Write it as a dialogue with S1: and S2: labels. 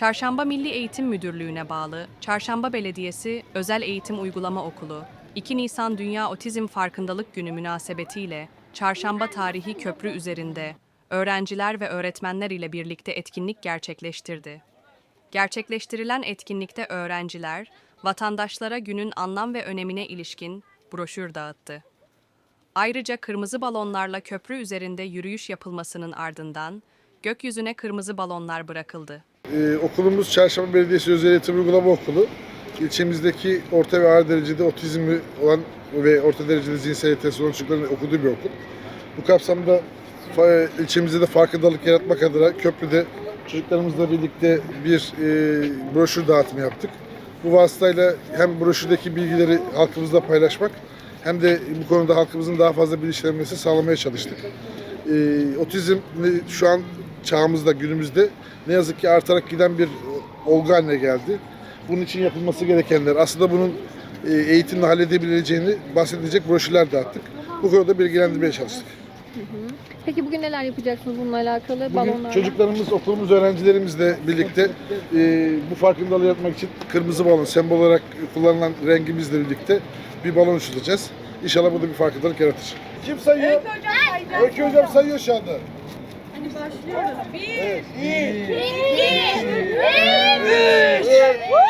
S1: Çarşamba Milli Eğitim Müdürlüğü'ne bağlı Çarşamba Belediyesi Özel Eğitim Uygulama Okulu 2 Nisan Dünya Otizm Farkındalık Günü münasebetiyle Çarşamba Tarihi Köprü üzerinde öğrenciler ve öğretmenler ile birlikte etkinlik gerçekleştirdi. Gerçekleştirilen etkinlikte öğrenciler, vatandaşlara günün anlam ve önemine ilişkin broşür dağıttı. Ayrıca kırmızı balonlarla köprü üzerinde yürüyüş yapılmasının ardından gökyüzüne kırmızı balonlar bırakıldı.
S2: Ee, okulumuz Çarşamba Belediyesi Özel Eğitim Uygulama Okulu. İlçemizdeki orta ve ağır derecede otizmi olan ve orta derecede zihinsel yetersiz olan çocukların okuduğu bir okul. Bu kapsamda ilçemizde de farkındalık yaratmak adına köprüde çocuklarımızla birlikte bir e, broşür dağıtımı yaptık. Bu vasıtayla hem broşürdeki bilgileri halkımızla paylaşmak hem de bu konuda halkımızın daha fazla bilinçlenmesi sağlamaya çalıştık. Ee, otizm şu an çağımızda, günümüzde ne yazık ki artarak giden bir olgu haline geldi. Bunun için yapılması gerekenler, aslında bunun e, eğitimle halledebileceğini bahsedecek broşürler dağıttık. Bu konuda bilgilendirmeye çalıştık.
S3: Peki bugün neler yapacaksınız bununla alakalı?
S2: Bugün
S3: Balonlarla.
S2: çocuklarımız, okulumuz öğrencilerimizle birlikte e, bu farkındalığı yaratmak için kırmızı balon, sembol olarak kullanılan rengimizle birlikte bir balon uçuracağız. İnşallah bu da bir farkındalık yaratır. Kim sayıyor? Öykü hocam sayıyor şu anda.
S4: Bir,
S2: Evet.
S4: iki, üç.